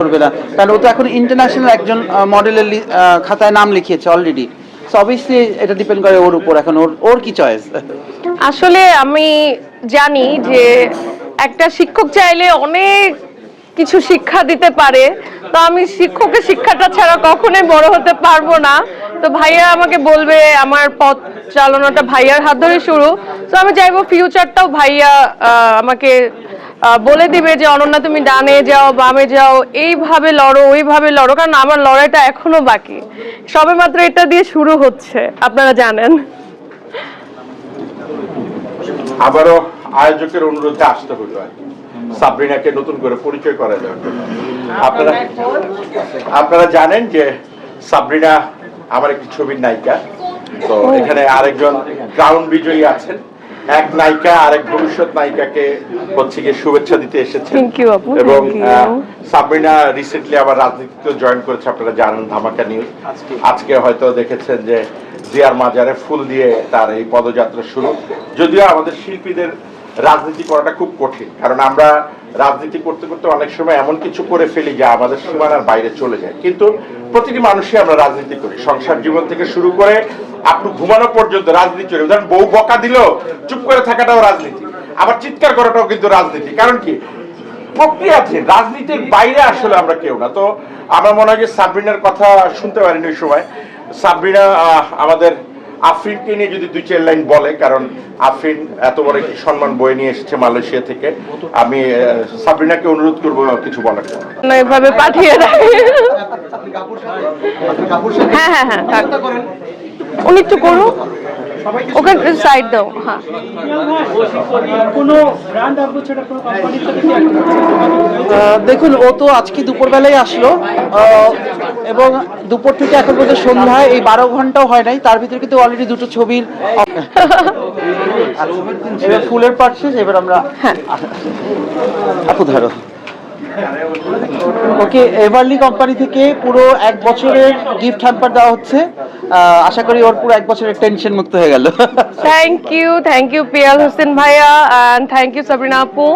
করবে না। কারণ ও তো এখন ইন্টারন্যাশনাল একজন মডেলের খাতায় নাম লিখিয়েছে অলরেডি অবভিয়াসলি এটা ডিপেন্ড করে ওর উপর এখন। ওর ওর কি চয়েস আসলে আমি জানি যে একটা শিক্ষক চাইলে অনেক কিছু শিক্ষা দিতে পারে। তো আমি শিক্ষকের শিক্ষাটা ছাড়া কখনোই বড় হতে পারব না। তো ভাইয়া আমাকে বলবে আমার পথ চালনাটা ভাইয়ার হাত ধরে শুরু। তো আমি চাইব ফিউচারটাও ভাইয়া আমাকে বলে দিবে যে, অনন্যা, তুমি ডানে যাও, বামে যাও, এইভাবে লড়ো, ওইভাবে লড়ো, কারণ আমার লড়াইটা এখনও বাকি। সবে মাত্র এটা দিয়ে শুরু হচ্ছে, আপনারা জানেন। আবারও আয়োজকের অনুরোধে আসতে হলো আর। সাবরিনাকে নতুন করে পরিচয় করা জন্য আপনারা আপনারা জানেন যে সাবরিনা আমার একটি ছবির নায়িকা। তো এখানে আরেকজন ক্রাউন বিজয়ী আছেন। এক নায়িকা আরেক ভবিষ্যৎ নায়িকাকে হচ্ছে গিয়ে শুভেচ্ছা দিতে আপু, এবং সাবরিনা রিসেন্টলি আবার রাজনীতিতে জয়েন করেছে আপনারা জানেন ধামাকা নিউজ আজকে হয়তো দেখেছেন যে জিয়ার মাজারে ফুল দিয়ে তার এই পদযাত্রা শুরু। যদিও আমাদের শিল্পীদের রাজনীতি করাটা খুব কঠিন কারণ আমরা রাজনীতি করতে করতে অনেক সময় এমন কিছু করে ফেলি যা আমাদের সীমানার বাইরে চলে যায়। কিন্তু প্রতিটি মানুষই আমরা রাজনীতি করি। সংসার জীবন থেকে শুরু করে আপনি ঘুমানো পর্যন্ত রাজনীতি চলে ধরেন বউ বকা দিল চুপ করে থাকাটাও রাজনীতি। আবার চিৎকার করাটাও কিন্তু রাজনীতি। কারণ কি? প্রক্রিয়া আছে রাজনীতির বাইরে আসলে আমরা কেউ না। তো আমার মনে হয় যে সাবরিনার কথা শুনতে পারিনি ওই সময়। সাবরিনা আমাদের আফরিনকে নিয়ে যদি দুই চার লাইন বলে কারণ আফরিন এত বড় একটি সম্মান বয়ে নিয়ে এসেছে মালয়েশিয়া থেকে। আমি সাবরিনাকে অনুরোধ করব কিছু বলার জন্য। না এভাবে পাঠিয়ে দেয়। হ্যাঁ হ্যাঁ হ্যাঁ। উনি একটু করুক ওকে সাইড দাও হ্যাঁ। দেখুন ও তো আজকে দুপুরবেলায় আসলো। এবং দুপুর থেকে এখন পর্যন্ত সন্ধ্যায় এই বারো ঘন্টাও হয় নাই। তার ভিতরে কিন্তু অলরেডি দুটো ছবির এবার ফুলের পাট শেষ এবার আমরা আপু ধরো। ওকে এভারলি কোম্পানি থেকে পুরো এক বছরের গিফট হ্যাম্পার দেওয়া হচ্ছে। আশা করি ওর পুরো এক বছরের টেনশন মুক্ত হয়ে গেল। Thank you thank you Pial Hossain ভাইয়া অ্যান্ড থ্যাংক ইউ সাবরিনা আপু।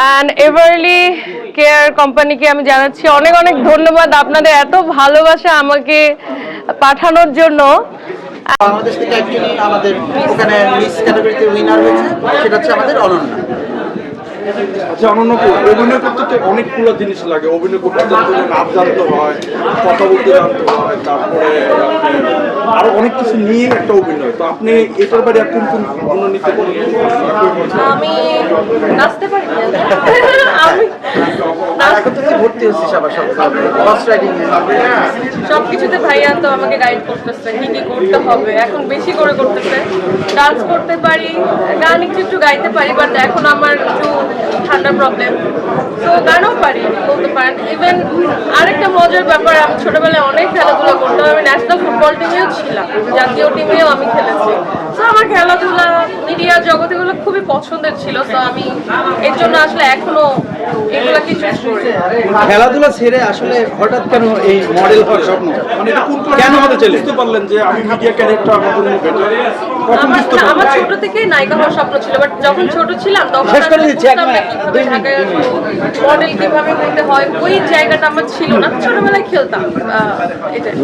অ্যান্ড এভারলি কেয়ার কোম্পানিকে আমি জানাচ্ছি অনেক অনেক ধন্যবাদ আপনাদের এত ভালোবাসা আমাকে পাঠানোর জন্য। বাংলাদেশ থেকে একজনই আমাদের ওখানে মিস ক্যাটাগরিতে উইনার হয়েছে সেটা হচ্ছে আমাদের অনন্যা। আচ্ছা অনন্য অভিনয় করতে তো অনেকগুলো জিনিস লাগে। অভিনয় করতে নাচ জানতে হয় কথা বলতে জানতে হয় তারপরে আরও অনেক কিছু নিয়ে একটা অভিনয়। তো আপনি এটার বাইরে কোন কোন মনোনীত করেন? আমি নাচতে পারি আমি ভর্তি আবার সব রাইডিং সবকিছুতে ভাইয়া তো আমাকে গাইড করতেছে, কি কি করতে হবে, এখন বেশি করে করতেছে। ডান্স করতে পারি, গান একটু একটু গাইতে পারি বাট এখন আমার একটু ঠান্ডার প্রবলেম তো গানও পারি, বলতে পারেন। ইভেন আরেকটা মজার ব্যাপার, আমি ছোটবেলায় অনেক খেলাধুলা করতাম। আমি ন্যাশনাল ফুটবল টিমেও ছিলাম, জাতীয় টিমেও আমি খেলেছি। তো আমার খেলাধুলা মিডিয়া জগৎ এগুলো খুবই পছন্দের ছিল, তো আমি এর জন্য আসলে এখনও খেলাধুলা ছেড়ে আসলে হঠাৎ কেন এই মডেল হওয়ার স্বপ্ন? মানে কোন কেন হতে চলে? বুঝতে পারলেন যে আমি মিডিয়া ক্যারেক্টার আমার জন্য বেটার আমার ছোট থেকেই নায়িকা হওয়ার স্বপ্ন ছিল বাট যখন ছোট ছিলাম তখন মডেল কীভাবে হতে হয় ওই জায়গাটা আমার ছিল না। ছোটবেলায় খেলতাম এটাই।